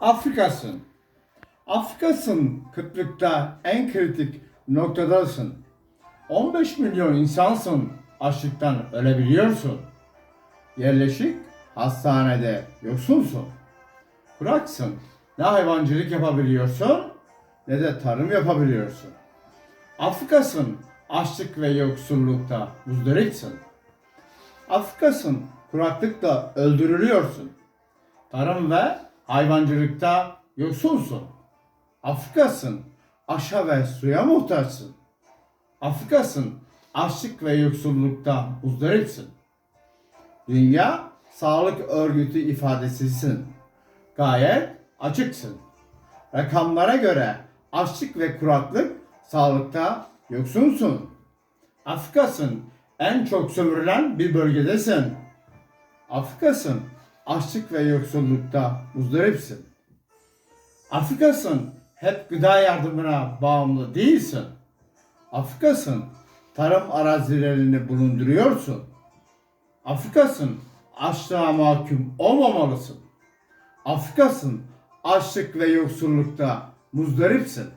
Afrika'sın. Afrika'sın kıtlıkta en kritik noktadasın. 15 milyon insansın açlıktan ölebiliyorsun. Yerleşik hastanede yoksulsun. Kuraksın. Ne hayvancılık yapabiliyorsun ne de tarım yapabiliyorsun. Afrika'sın açlık ve yoksullukta muzdaripsin. Afrika'sın kuraklıkla öldürülüyorsun. Tarım ve hayvancılıkta yoksulsun. Afrika'sın aşa ve suya muhtaçsın. Afrika'sın açlık ve yoksullukta muzdaripsin. Dünya Sağlık Örgütü ifadesisin. Gayet açıksın. Rakamlara göre açlık ve kuraklık sağlıkta yoksunsun. Afrika'sın en çok sömürülen bir bölgedesin. Afrika'sın açlık ve yoksullukta muzdaripsin. Afrika'sın hep gıda yardımına bağımlı değilsin. Afrika'sın tarım arazilerini bulunduruyorsun. Afrika'sın açlığa mahkum olmamalısın. Afrika'sın açlık ve yoksullukta muzdaripsin.